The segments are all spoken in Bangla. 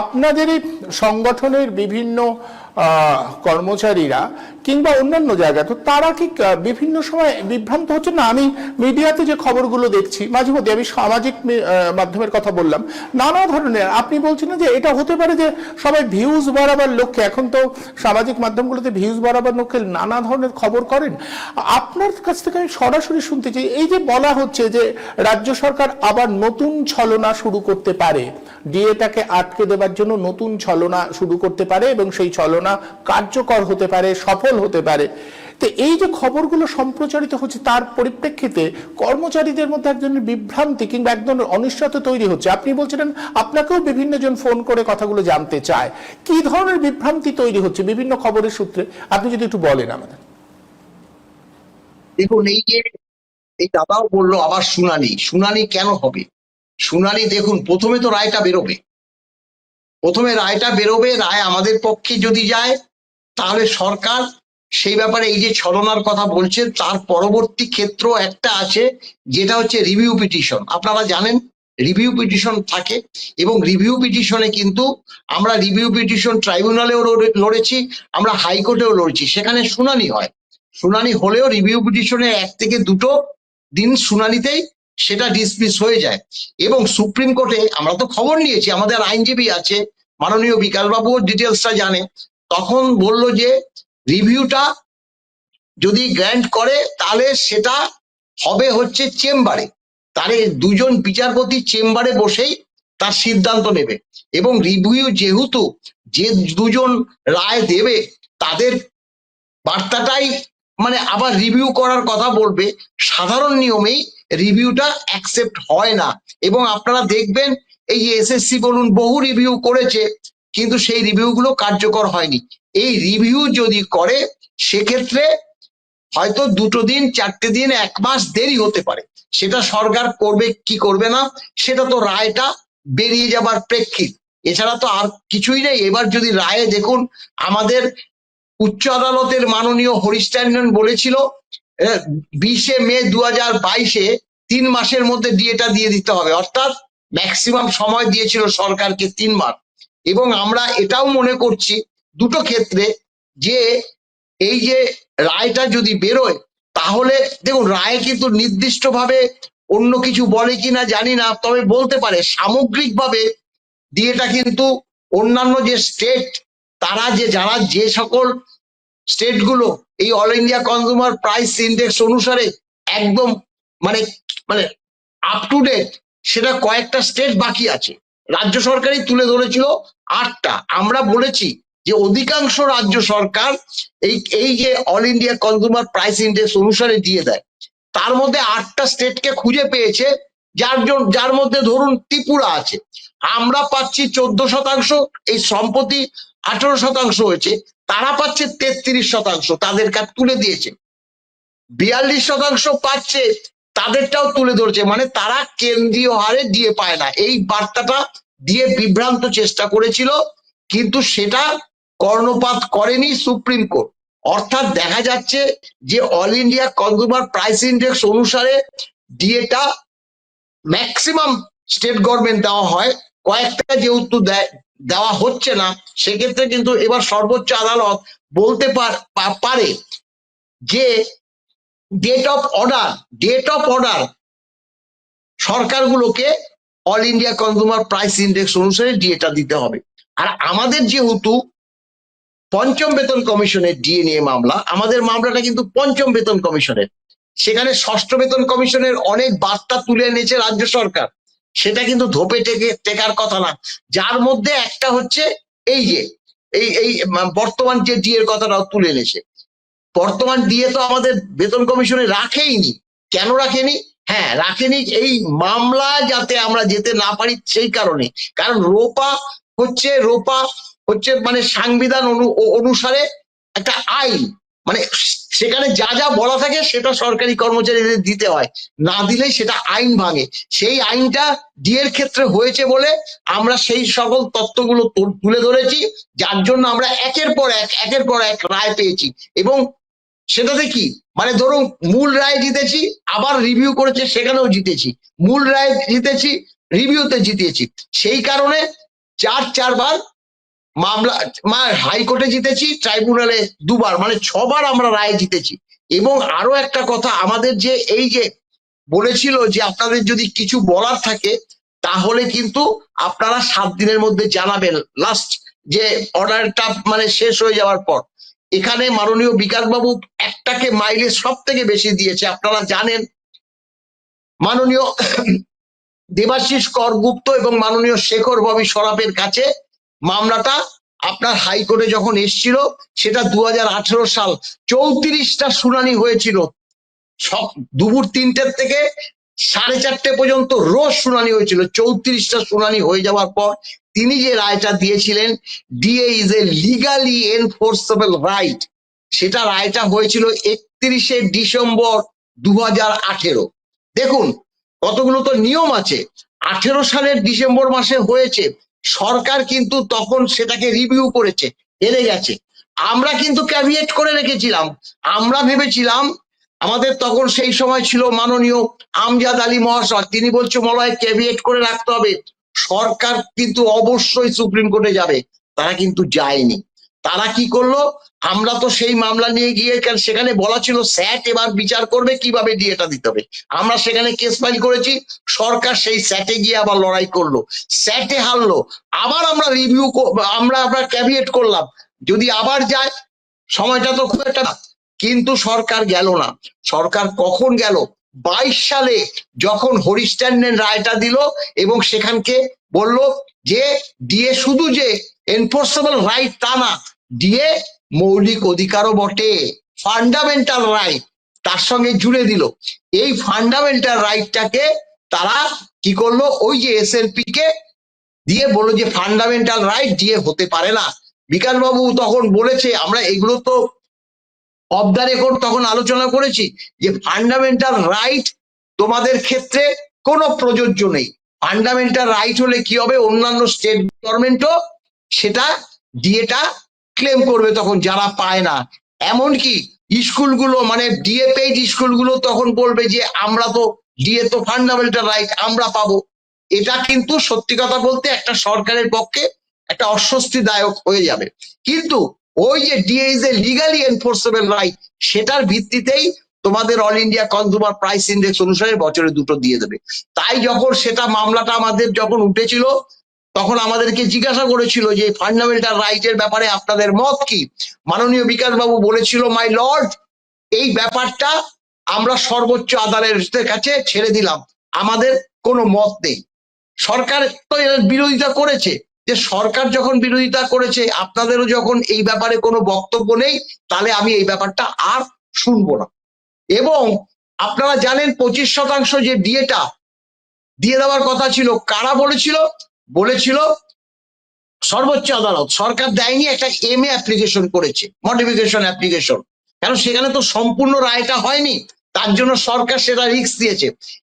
আপনাদের সংগঠনের বিভিন্ন কর্মচারীরা কিংবা অন্যান্য জায়গায়, তো তারা কি বিভিন্ন সময় বিভ্রান্ত হচ্ছে। না, আমি মিডিয়াতে যে খবরগুলো দেখছি, মাঝে মধ্যে আমি সামাজিক মাধ্যমের কথা বললাম, নানা ধরনের, আপনি বলছেন যে এটা হতে পারে যে সবাই ভিউজ বাড়াবার লক্ষ্যে, এখন তো সামাজিক মাধ্যমগুলোতে ভিউজ বাড়াবার লক্ষ্যে নানা ধরনের খবর করেন। আপনার কাছ থেকে আমি সরাসরি শুনতে চাই, এই যে বলা হচ্ছে যে রাজ্য সরকার আবার নতুন ছলনা শুরু করতে পারে, ডিএটাকে আটকে দেবার জন্য নতুন ছলনা শুরু করতে পারে এবং সেই ছলনা কার্যকর হতে পারে, সফল হতে পারে। তো এই যে খবরগুলো সম্প্রচারিত হচ্ছে, তার পরিপ্রেক্ষিতে কর্মচারীদের মধ্যে এক ধরনের বিভ্রান্তি কিংবা এক ধরনের অনিশ্চয়তা তৈরি হচ্ছে। আপনি বলছিলেন, আপনাকেও বিভিন্ন জন ফোন করে কথাগুলো জানতে চায়। কি ধরনের বিভ্রান্তি তৈরি হচ্ছে বিভিন্ন খবরের সূত্রে? আপনি যদি একটু বলেন আমাদের। দেখুন, এই যে, এই দাদাও বলল আবার শুনানি। শুনানি কেন হবে? শুনানি দেখুন, প্রথমে তো রায়টা বেরোবে। প্রথমে রায়টা বেরোবে, রায় আমাদের পক্ষে যদি যায়, তাহলে সরকার সেই ব্যাপারে এই যে ছলনার কথা বলছে, তার পরবর্তী ক্ষেত্র একটা আছে, যেটা হচ্ছে রিভিউ পিটিশন আপনারা জানেন রিভিউ পিটিশন থাকে এবং রিভিউ পিটিশনে কিন্তু আমরা রিভিউ পিটিশন ট্রাইব্যুনালেও লড়ে- লড়েছি, আমরা হাইকোর্টেও লড়েছি। সেখানে শুনানি হয়। শুনানি হলেও রিভিউ পিটিশনে এক থেকে দুটো দিন শুনানিতেই সেটা ডিসমিস হয়ে যায়। এবং সুপ্রিম কোর্টে আমরা তো খবর নিয়েছি, আমাদের আইনজীবী আছে মাননীয় বিকাশবাবুও ডিটেলসটা জানে। তখন বলল যে, রিভিউটা যদি গ্র্যান্ট করে, তাহলে সেটা হবে হচ্ছে চেম্বারে। তাহলে দুজন বিচারপতি চেম্বারে বসেই তার সিদ্ধান্ত নেবে। এবং রিভিউ যেহেতু যে দুজন রায় দেবে, তাদের বার্তাটাই মানে আবার রিভিউ করার কথা বলবে। সাধারণ নিয়মেই রিভিউটা অ্যাকসেপ্ট হয় না। এবং আপনারা দেখবেন এই যে এসএসসি বলুন, বহু রিভিউ করেছে, কিন্তু সেই রিভিউগুলো কার্যকর হয়নি। এই রিভিউ যদি করে, সেক্ষেত্রে হয়তো দুটো দিন, চারটে দিন, এক মাস দেরি হতে পারে। সেটা সরকার করবে, কি করবে না, সেটা তো রায়টা বেরিয়ে যাবার প্রেক্ষিত। এছাড়া তো আর কিছুই নেই। এবার যদি রায়ে দেখুন, আমাদের উচ্চ আদালতের মাননীয় হরিশ ট্যান্ডন বলেছিল বিশে মে দু হাজার বাইশে তিন মাসের মধ্যে ডিএটা দিয়ে দিতে হবে। অর্থাৎ ম্যাক্সিমাম সময় দিয়েছিল সরকারকে তিনবার। এবং আমরা এটাও মনে করছি, দুটো ক্ষেত্রে যে এই যে রায়টা যদি বেরোয়, তাহলে দেখুন, রায় কিন্তু নির্দিষ্টভাবে অন্য কিছু বলে কিনা জানি না, তবে বলতে পারে, সামগ্রিকভাবে ডিএটা কিন্তু অন্যান্য যে স্টেট তারা যে, যারা যে সকল স্টেটগুলো এই all India consumer price index অনুসারে একদম মানে মানে আপ টু ডেট সেটা কয়েকটা স্টেট বাকি আছে। রাজ্য সরকারই তুলে ধরেছিল আটটা। আমরা বলেছি যে অধিকাংশ রাজ্য সরকার এই এই যে all India consumer price index অনুসারে দিয়ে দেয়। তার মধ্যে আটটা স্টেটকে খুঁজে পেয়েছে, যার যার মধ্যে ধরুন ত্রিপুরা আছে। আমরা পাচ্ছি চোদ্দ শতাংশ, এই সম্পত্তি আঠারো শতাংশ হয়েছে, তারা পাচ্ছে তেত্রিশ শতাংশ, তাদের কাছে তুলে দিয়েছে। বিয়াল্লিশ শতাংশ পাচ্ছে তাদেরটাও তুলে ধরেছে। মানে তারা কেন্দ্রীয় হারে দিয়ে পায় না। এই বার্তাটা দিয়ে বিভ্রান্ত চেষ্টা করেছিল, কিন্তু সেটা কর্ণপাত করেনি সুপ্রিম কোর্ট। অর্থাৎ দেখা যাচ্ছে যে all India consumer price index অনুসারে ডিএটা ম্যাক্সিমাম স্টেট গভর্নমেন্ট দেওয়া হয়। কয়েকটা যেহেতু দেয়, দেওয়া হচ্ছে না। সেক্ষেত্রে কিন্তু এবার সর্বোচ্চ আদালত বলতে পার- পারে যে date of order date of order সরকারগুলোকে all India consumer price index অনুসারে ডিএটা দিতে হবে। আর আমাদের যেহেতু পঞ্চম বেতন কমিশনের ডিএ নিয়ে মামলা, আমাদের মামলাটা কিন্তু পঞ্চম বেতন কমিশনের। সেখানে ষষ্ঠ বেতন কমিশনের অনেক বার্তা তুলে এনেছে রাজ্য সরকার। সেটা কিন্তু ধোপে টেকে টেকার কথা না। যার মধ্যে একটা হচ্ছে এই যে, এই এই, বর্তমান যে ডিএর কথাটাও তুলে এনেছে। বর্তমান ডিএ তো আমাদের বেতন কমিশনে রাখেইনি। কেন রাখেনি? হ্যাঁ রাখেনি এই মামলা যাতে আমরা যেতে না পারি সেই কারণে। কারণ রোপা হচ্ছে রোপা হচ্ছে মানে সাংবিধান অনু- অনুসারে একটা আইন। মানে সেখানে যা যা বলা থাকে সেটা সরকারি কর্মচারীদের দিতে হয়। না দিলেই সেটা আইন ভাঙে। সেই আইনটা ডিএর ক্ষেত্রে হয়েছে বলে আমরা সেই সকল তত্ত্বগুলো তুলে ধরেছি। যার জন্য আমরা একের পর এক, একের পর এক রায় পেয়েছি। এবং সেটাতে কি? মানে ধরুন, মূল রায় জিতেছি, আবার রিভিউ করেছে, সেখানেও জিতেছি। মূল রায় জিতেছি রিভিউতে জিতেছি। সেই কারণে চার, চারবার মামলা হাইকোর্টে জিতেছি, ট্রাইব্যুনালে দুবার মানে ছবার আমরা রায় জিতেছি। এবং আরও একটা কথা, আমাদের যে এই যে বলেছিল যে আপনাদের যদি কিছু বলার থাকে, তাহলে কিন্তু আপনারা সাত দিনের মধ্যে জানাবেন। লাস্ট যে অর্ডারটা মানে শেষ হয়ে যাওয়ার পর। এখানে মাননীয় বিকাশবাবু একটাকে মাইলে সব থেকে বেশি দিয়েছে, আপনারা জানেন। মাননীয় দেবাশিস করগুপ্ত এবং মাননীয় শেখর ববি সরাফের কাছে মামলাটা আপনার হাইকোর্টে যখন এসছিল, সেটা দু হাজার আঠেরো সাল চৌত্রিশটা শুনানি হয়েছিল। সব দুপুর তিনটের থেকে সাড়ে চারটে পর্যন্ত রোজ শুনানি হয়েছিল। চৌত্রিশটা শুনানি হয়ে যাওয়ার পর তিনি যে রায়টা দিয়েছিলেন DA is a legally enforceable right সেটা রায়টা হয়েছিল একত্রিশে ডিসেম্বর দু দেখুন, কতগুলো তো নিয়ম আছে। আঠেরো সালের ডিসেম্বর মাসে হয়েছে, সরকার কিন্তু তখন সেটাকে রিভিউ করেছে, হেরে গেছে। আমরা কিন্তু ক্যাভিয়েট করে রেখেছিলাম। আমরা ভেবেছিলাম, আমাদের তখন সেই সময় ছিল মাননীয় আমজাদ আলী মহাশয়, তিনি বলছে, মলয় ক্যাভিয়েট করে রাখতে হবে। সরকার কিন্তু অবশ্যই সুপ্রিম কোর্টে যাবে। তারা কিন্তু যায়নি। তারা কি করল? আমরা তো সেই মামলা নিয়ে গিয়ে সেখানে বলা ছিল, স্যাট এবার বিচার করবে, কীভাবে ডিএটা দিতে হবে? আমরা সেখানে কেস ফাইল করেছি, সরকার সেই স্যাটে গিয়ে আবার লড়াই করল। স্যাটে হারলো। আবার আমরা রিভিউ আমরা আমরা ক্যাভিয়েট করলাম, যদি আবার যায়, সময়টা তো খুব একটা, কিন্তু সরকার গেল না। সরকার কখন গেল? বাইশ সালে যখন হরিস্ট্যান্ডের রায়টা দিল এবং সেখানকে বলল যে ডিএ শুধু যে এনফোর্সেবল রাইট তা না ডিএ মৌলিক অধিকারও বটে ফান্ডামেন্টাল রাইট তার সঙ্গে জুড়ে দিল। এই ফান্ডামেন্টাল রাইটটাকে তারা কি করল? ওই যে এসএলপি কে দিয়ে বলল যে ফান্ডামেন্টাল রাইট দিয়ে হতে পারে না। বিকাশবাবু তখন বলেছে, আমরা এগুলো তো অফ দ্য রেকর্ড তখন আলোচনা করেছি যে ফান্ডামেন্টাল রাইট তোমাদের ক্ষেত্রে কোনো প্রযোজ্য নেই। ফান্ডামেন্টাল রাইট হলে কি হবে? অন্যান্য স্টেট গভর্নমেন্টও সেটা ডিএটা ক্লেম করবে তখন, যারা পায় না। এমনকি স্কুলগুলো মানে ডিএ পেইড স্কুলগুলো তখন বলবে যে আমরা তো ডিএ তো ফান্ডামেন্টাল রাইট আমরা পাবো। এটা কিন্তু সত্যি কথা বলতে একটা সরকারের পক্ষে একটা অস্বস্তিদায়ক হয়ে যাবে। কিন্তু ওই যে DA is a legally enforceable right সেটার ভিত্তিতেই তোমাদের all India consumer price index অনুসারে বছরে দুটো দিয়ে দেবে। তাই যখন সেটা মামলাটা আমাদের যখন উঠেছিল, তখন আমাদেরকে জিজ্ঞাসা করেছিল যে ফান্ডামেন্টাল রাইটের ব্যাপারে আপনাদের মত কি? মাননীয় বিকাশ বাবু বলেছিল মাই লর্ড এই ব্যাপারটা আমরা সর্বোচ্চ আদালতের কাছে ছেড়ে দিলাম। আমাদের কোনো মত নেই। সরকার তো এর বিরোধিতা করেছে। যে সরকার যখন বিরোধিতা করেছে, আপনাদেরও যখন এই ব্যাপারে কোনো বক্তব্য নেই, তাহলে আমি এই ব্যাপারটা আর শুনব না। এবং আপনারা জানেন পঁচিশ শতাংশ যে ডিএটা, দিয়ে দেওয়ার কথা ছিল, কারা বলেছিল? বলেছিল সর্বোচ্চ আদালত। সরকার দেয়নি, একটা এম এ অ্যাপ্লিকেশন করেছে মডিফিকেশন অ্যাপ্লিকেশন কারণ সেখানে তো সম্পূর্ণ রায়টা হয়নি, তার জন্য সরকার সেটা রিস্ক দিয়েছে।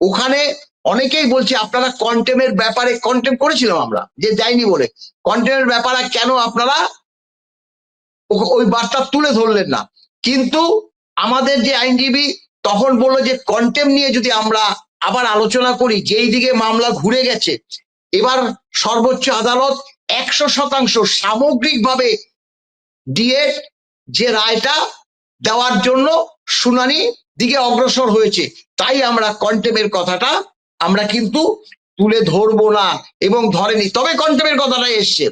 ওখানে অনেকেই বলছে, আপনারা কন্টেমের ব্যাপারে কন্টেম করেছিলাম আমরা, যে যাইনি বলে। কন্টেমের ব্যাপারে কেন আপনারা ওই বার্তা তুলে ধরলেন না? কিন্তু আমাদের যে আইনজীবী তখন বলল যে কন্টেম নিয়ে যদি আমরা আবার আলোচনা করি, যেই দিকে মামলা ঘুরে গেছে, এবার সর্বোচ্চ আদালত একশো শতাংশ সামগ্রিকভাবে দিয়ে যে রায়টা দেওয়ার জন্য শুনানি দিকে অগ্রসর হয়েছে। তাই আমরা কন্টেমের কথাটা আমরা কিন্তু তুলে ধরবো না। এবং ধরেনি, তবে কন্টেমের কথাটা এসছে।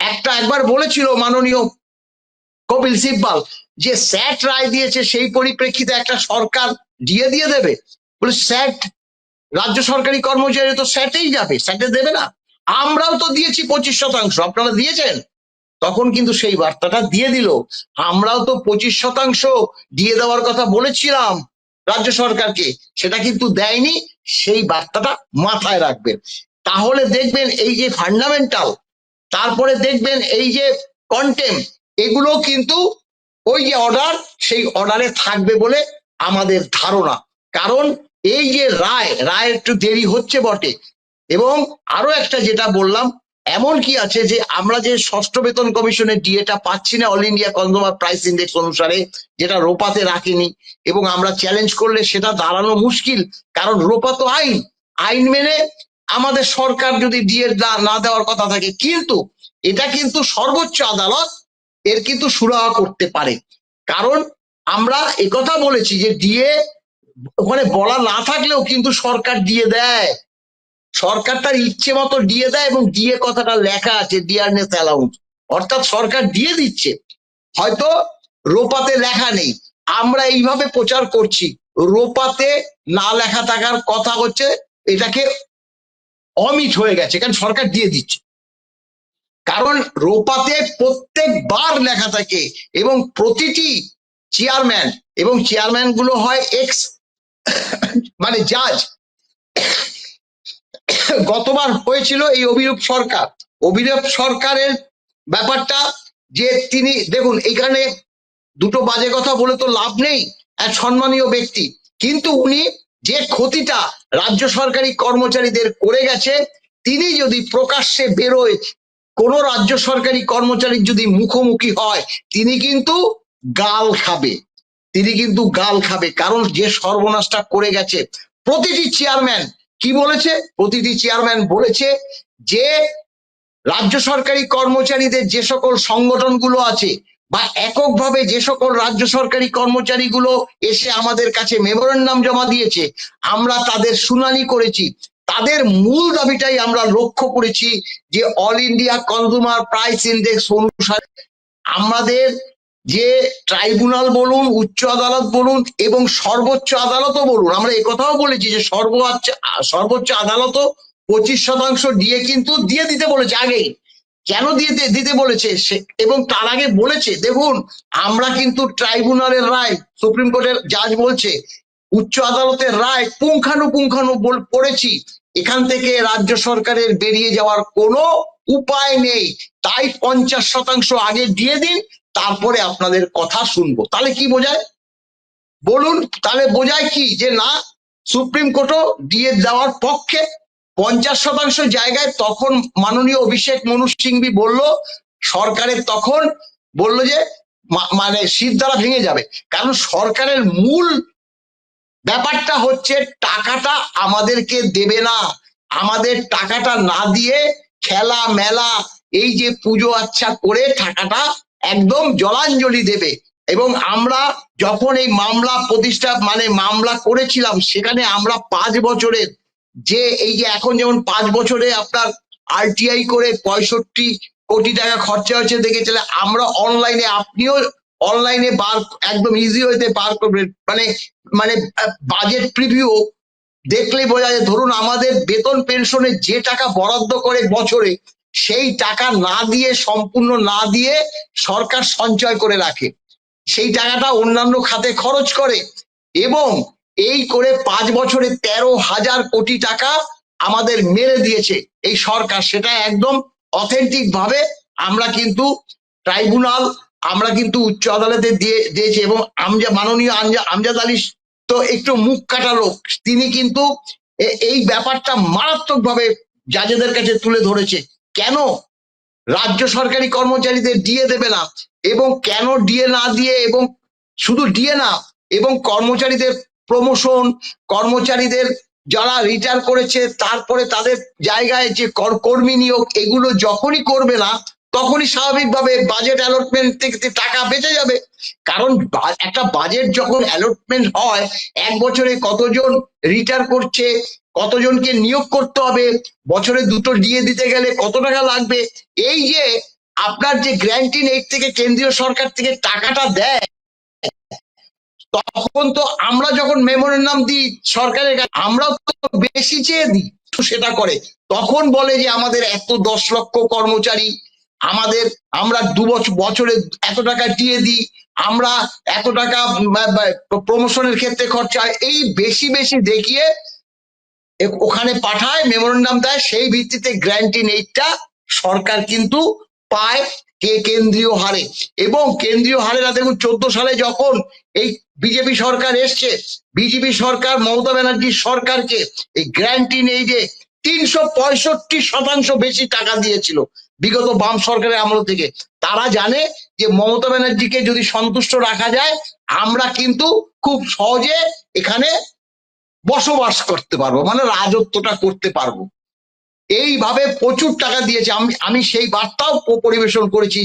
একটা একবার বলেছিল মাননীয় কপিল সিব্বাল যে, স্যাট রায় দিয়েছে সেই পরিপ্রেক্ষিতে একটা সরকার দিয়ে দিয়ে দেবে। বলে, স্যাট, রাজ্য সরকারি কর্মচারী তো স্যাটেই যাবে, স্যাটে দেবে না। আমরাও তো দিয়েছি পঁচিশ শতাংশ, আপনারা দিয়েছেন। তখন কিন্তু সেই বার্তাটা দিয়ে দিল। আমরাও তো পঁচিশ শতাংশ দিয়ে দেওয়ার কথা বলেছিলাম রাজ্য সরকারকে, সেটা কিন্তু দেয়নি। সেই বার্তাটা মাথায় রাখবেন। তাহলে দেখবেন এই যে ফান্ডামেন্টাল তারপরে দেখবেন এই যে কন্টেম এগুলো কিন্তু ওই যে অর্ডার সেই অর্ডারে থাকবে বলে আমাদের ধারণা। কারণ এই যে রায় রায় একটু দেরি হচ্ছে বটে। এবং আরও একটা যেটা বললাম এমন কি আছে যে আমরা যে ষষ্ঠ বেতন কমিশনের ডিএটা পাচ্ছি না all India consumer price index অনুসারে, যেটা রোপাতে রাখেনি, এবং আমরা চ্যালেঞ্জ করলে সেটা দাঁড়ানো মুশকিল, কারণ রোপা তো আইন। আইন মেনে আমাদের সরকার যদি ডিএ না দেওয়ার কথা থাকে, কিন্তু এটা কিন্তু সর্বোচ্চ আদালত এর কিন্তু সুরাহা করতে পারে। কারণ আমরা একথা বলেছি যে ডিএ ওখানে বলা না থাকলেও কিন্তু সরকার দিয়ে দেয়। সরকার তার ইচ্ছে মতো দিয়ে দেয় এবং দিয়ে কথাটা লেখা আছে ডিয়ারনেস অ্যালাউন্স অর্থাৎ সরকার দিয়ে দিচ্ছে। হয়তো রোপাতে লেখা নেই। আমরা এইভাবে প্রচার করছি। রোপাতে না লেখা থাকার কথা হচ্ছে, এটাকে অমিট হয়ে গেছে, কারণ সরকার দিয়ে দিচ্ছে। কারণ রোপাতে প্রত্যেকবার লেখা থাকে এবং প্রতিটি চেয়ারম্যান এবং চেয়ারম্যানগুলো হয় এক্স মানে জাজ গতবার হয়েছিল এই অভিরূপ সরকার। অভিরূপ সরকারের ব্যাপারটা যে তিনি, দেখুন এখানে দুটো বাজে কথা বলে তো লাভ নেই, এক সম্মানীয় ব্যক্তি। কিন্তু উনি যে ক্ষতিটা রাজ্য সরকারি কর্মচারীদের করে গেছে, তিনি যদি প্রকাশ্যে বেরোয়, কোন রাজ্য সরকারি কর্মচারীর যদি মুখোমুখি হয়, তিনি কিন্তু গাল খাবে। তিনি কিন্তু গাল খাবে, কারণ যে সর্বনাশটা করে গেছে। প্রতিটি চেয়ারম্যান কি বলেছে? প্রতিটি চেয়ারম্যান বলেছে যে, রাজ্য সরকারি কর্মচারীদের যে সকল সংগঠনগুলো আছে বা এককভাবে যে সকল রাজ্য সরকারি কর্মচারীগুলো এসে আমাদের কাছে মেমোরেন্ডাম জমা দিয়েছে, আমরা তাদের শুনানি করেছি। তাদের মূল দাবিটাই আমরা লক্ষ্য করেছি যে all India consumer price index অনুসারে আমাদের যে ট্রাইব্যুনাল বলুন, উচ্চ আদালত বলুন এবং সর্বোচ্চ আদালতও বলুন। আমরা একথাও বলেছি যে সর্বোচ্চ সর্বোচ্চ আদালতও পঁচিশ শতাংশ দিয়ে কিন্তু দিয়ে দিতে বলেছে আগেই। কেন দিয়ে দিতে বলেছে এবং তার আগে বলেছে, দেখুন, আমরা কিন্তু ট্রাইব্যুনালের রায়, সুপ্রিম কোর্টের জাজ বলছে, উচ্চ আদালতের রায় পুঙ্খানুপুঙ্খানু পড়েছি। এখান থেকে রাজ্য সরকারের বেরিয়ে যাওয়ার কোনো উপায় নেই। তাই পঞ্চাশ শতাংশ আগে দিয়ে দিন তারপরে আপনাদের কথা শুনব। তাহলে কি বোঝায়? বলুন, তাহলে বোঝায় কি? যে না, সুপ্রিম কোর্টও দিয়ে দেওয়ার পক্ষে পঞ্চাশ শতাংশ জায়গায় তখন মাননীয় অভিষেক মনু সিংভি বলল সরকারের তখন বলল যে মানে শীত দ্বারা ভেঙে যাবে। কারণ সরকারের মূল ব্যাপারটা হচ্ছে টাকাটা আমাদেরকে দেবে না। আমাদের টাকাটা না দিয়ে খেলা মেলা এই যে পুজো আচ্ছা করে টাকাটা একদম জলাঞ্জলি দেবে। এবং আমরা যখন এই মামলা প্রতিষ্ঠা মানে মামলা করেছিলাম, সেখানে আমরা পাঁচ বছরের যে এই যে এখন যেমন পাঁচ বছরে আপনার আরটিআই করে পঁয়ষট্টি কোটি টাকা খরচা হয়েছে দেখেছিলেন, আমরা অনলাইনে আপনিও অনলাইনে বার, একদম ইজি হইতে বার করবেন। মানে মানে বাজেট প্রিভিউ দেখলেই বোঝা যায়। ধরুন আমাদের বেতন পেনশনে যে টাকা বরাদ্দ করে বছরে সেই টাকা না দিয়ে, সম্পূর্ণ না দিয়ে সরকার সঞ্চয় করে রাখে। সেই টাকাটা অন্যান্য খাতে খরচ করে এবং এই করে পাঁচ বছরে তেরো হাজার কোটি টাকা আমাদের মেরে দিয়েছে এই সরকার। সেটা একদম অথেন্টিক ভাবে আমরা কিন্তু ট্রাইব্যুনাল আমরা কিন্তু উচ্চ আদালতে দিয়ে, দিয়েছি এবং আমজা, মাননীয় আমজা- আমজাদ আলী তো একটু মুখ কাটা লোক। তিনি কিন্তু এই ব্যাপারটা মারাত্মকভাবে জাজেদের কাছে তুলে ধরেছে। কেন রাজ্য সরকারি কর্মচারীদের ডিএ দেবে না? এবং কেন ডিএ না দিয়ে এবং শুধু ডিএ না, এবং কর্মচারীদের প্রমোশন কর্মচারীদের যারা রিটায়ার করেছে, তারপরে তাদের জায়গায় যে কর- কর্মী নিয়োগ, এগুলো যখনই করবে না, তখনই স্বাভাবিকভাবে বাজেট অ্যালটমেন্ট থেকে টাকা বেঁচে যাবে। কারণ একটা বাজেট যখন অ্যালটমেন্ট হয়, এক বছরে কতজন রিটায়ার করছে কতজনকে নিয়োগ করতে হবে, বছরে দুটো ডিএ দিতে গেলে কত টাকা লাগবে? এই যে আপনার যে গ্র্যান্টিন এইট থেকে কেন্দ্রীয় সরকার থেকে টাকাটা দেয়, তখন তো আমরা যখন মেমোরেন্ডাম দিই সরকারের কাছে, আমরাও তো বেশি চেয়ে দিই সেটা করে। তখন বলে যে আমাদের এত দশ লক্ষ কর্মচারী, আমাদের আমরা দু বছর বছরে এত টাকা দিয়ে দিই, আমরা এত টাকা প্রমোশনের ক্ষেত্রে খরচা এই বেশি বেশি দেখিয়ে ওখানে পাঠায় মেমোরেন্ডাম দেয়, সেই ভিত্তিতে গ্র্যান্টিন এইটটা সরকার কিন্তু পায় কে কেন্দ্রীয় হারে। এবং কেন্দ্রীয় হারে না, দেখুন, চোদ্দ সালে যখন এই বিজেপি সরকার এসছে, বিজেপি সরকার, মমতা ব্যানার্জির সরকারকে এই গ্র্যান্টিন এই যে তিনশো পঁয়ষট্টি শতাংশ বেশি টাকা দিয়েছিল বিগত বাম সরকারের আমল থেকে। তারা জানে যে মমতা ব্যানার্জিকে যদি সন্তুষ্ট রাখা যায়, আমরা কিন্তু খুব সহজে এখানে বসবাস করতে পারব মানে রাজত্বটা করতে পারব। এইভাবে প্রচুর টাকা দিয়েছে। আমি আমি সেই বার্তাও পরিবেশন করেছি।